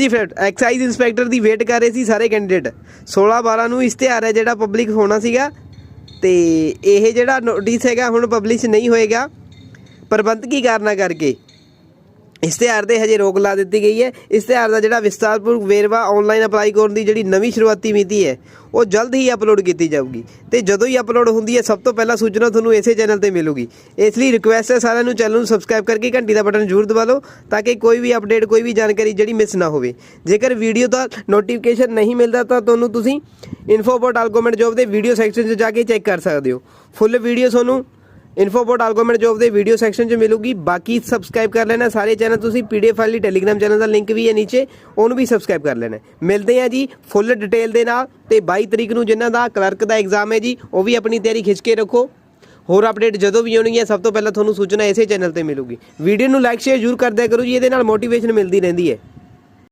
ਜੀ ਫਿਰ excise inspector ਦੀ wait ਕਰ ਰਹੇ ਸੀ ਸਾਰੇ ਕੈਂਡੀਡੇਟ 16 12 ਨੂੰ ਇਸ਼ਤਿਹਾਰ ਹੈ ਜਿਹੜਾ ਪਬਲਿਕ ਹੋਣਾ ਸੀਗਾ। ਤੇ ਇਹ ਜਿਹੜਾ ਨੋਟਿਸ ਹੈਗਾ, ਹੁਣ ਪਬਲਿਸ਼ ਨਹੀਂ ਹੋਏਗਾ। ਪ੍ਰਬੰਧਕੀ ਕਾਰਨਾਂ ਕਰਕੇ? ਇਸ਼ਤਿਹਾਰ ਦੇ ਹਜੇ ਰੋਕ ਲਾ ਦਿੱਤੀ ਗਈ ਹੈ। ਇਸ਼ਤਿਹਾਰ ਦਾ ਜਿਹੜਾ ਵਿਸਤਾਰਪੂਰਵਕ ਵੇਰਵਾ ਆਨਲਾਈਨ ਅਪਲਾਈ ਕਰਨ ਦੀ ਜਿਹੜੀ ਨਵੀਂ ਸ਼ੁਰੂਆਤੀ ਮਿਤੀ ਹੈ, ਉਹ ਜਲਦ ਹੀ ਅਪਲੋਡ ਕੀਤੀ ਜਾਊਗੀ। ਤੇ ਜਦੋਂ ਹੀ ਅਪਲੋਡ ਹੁੰਦੀ ਹੈ, ਸਭ ਤੋਂ ਪਹਿਲਾਂ ਸੂਚਨਾ ਤੁਹਾਨੂੰ ਇਸੇ ਚੈਨਲ ਤੇ ਮਿਲੂਗੀ। ਇਸ ਲਈ ਰਿਕੁਐਸਟ ਹੈ ਸਾਰਿਆਂ ਨੂੰ ਚੈਨਲ ਨੂੰ ਸਬਸਕ੍ਰਾਈਬ ਕਰਕੇ ਘੰਟੀ ਦਾ ਬਟਨ ਜ਼ਰੂਰ ਦਬਾ ਲਓ, ਤਾਂ ਕਿ ਕੋਈ ਵੀ ਅਪਡੇਟ ਕੋਈ ਵੀ ਜਾਣਕਾਰੀ ਜਿਹੜੀ ਮਿਸ ਨਾ ਹੋਵੇ। ਜੇਕਰ ਵੀਡੀਓ ਦਾ ਨੋਟੀਫਿਕੇਸ਼ਨ ਨਹੀਂ ਮਿਲਦਾ, ਤਾਂ ਤੁਹਾਨੂੰ ਤੁਸੀਂ ਇਨਫੋ ਅਬਾਊਟ ਜੋਬ ਦੇ ਵੀਡੀਓ ਸੈਕਸ਼ਨ 'ਚ ਜਾ ਕੇ ਚੈੱਕ ਕਰ ਸਕਦੇ ਹੋ। ਫੁੱਲ ਵੀਡੀਓ ਤੁਹਾਨੂੰ ਇਨਫੋ ਅਬਾਊਟ ਆਲਗੋਮੈਂਟ ਜੋਬ ਦੇ ਵੀਡੀਓ ਸੈਕਸ਼ਨ 'ਚ ਮਿਲੂਗੀ। ਬਾਕੀ ਸਬਸਕ੍ਰਾਈਬ ਕਰ ਲੈਣਾ। ਸਾਰੇ ਚੈਨਲ ਤੁਸੀਂ ਪੀਡੀਐਫ ਫਾਈਲ ਲਈ ਟੈਲੀਗ੍ਰਾਮ ਚੈਨਲ ਦਾ ਲਿੰਕ ਵੀ ਹੈ ਨੀਚੇ। ਉਹਨੂੰ ਵੀ ਸਬਸਕ੍ਰਾਈਬ ਕਰ ਲੈਣਾ। ਮਿਲਦੇ ਆ ਜੀ ਫੁੱਲ ਡਿਟੇਲ ਦੇ ਨਾਲ। ਤੇ 22 ਤਰੀਕ ਨੂੰ ਜਿਨ੍ਹਾਂ ਦਾ ਕਲਰਕ ਦਾ ਐਗਜ਼ਾਮ ਹੈ ਜੀ, ਉਹ ਵੀ ਆਪਣੀ ਤਿਆਰੀ ਖਿੱਚ ਕੇ ਰੱਖੋ। ਹੋਰ ਅਪਡੇਟ ਜਦੋਂ ਵੀ ਆਉਣਗੀਆਂ ਸਭ ਤੋਂ ਪਹਿਲਾਂ ਤੁਹਾਨੂੰ ਸੂਚਨਾ ਇਸੇ ਚੈਨਲ ਤੇ ਮਿਲੂਗੀ। ਵੀਡੀਓ ਨੂੰ ਲਾਈਕ ਸ਼ੇਅਰ ਜ਼ਰੂਰ ਕਰ ਦਿਆ ਕਰੋ ਜੀ। ਇਹਦੇ ਨਾਲ ਮੋਟੀਵੇਸ਼ਨ ਮਿਲਦੀ ਰਹਿੰਦੀ ਹੈ।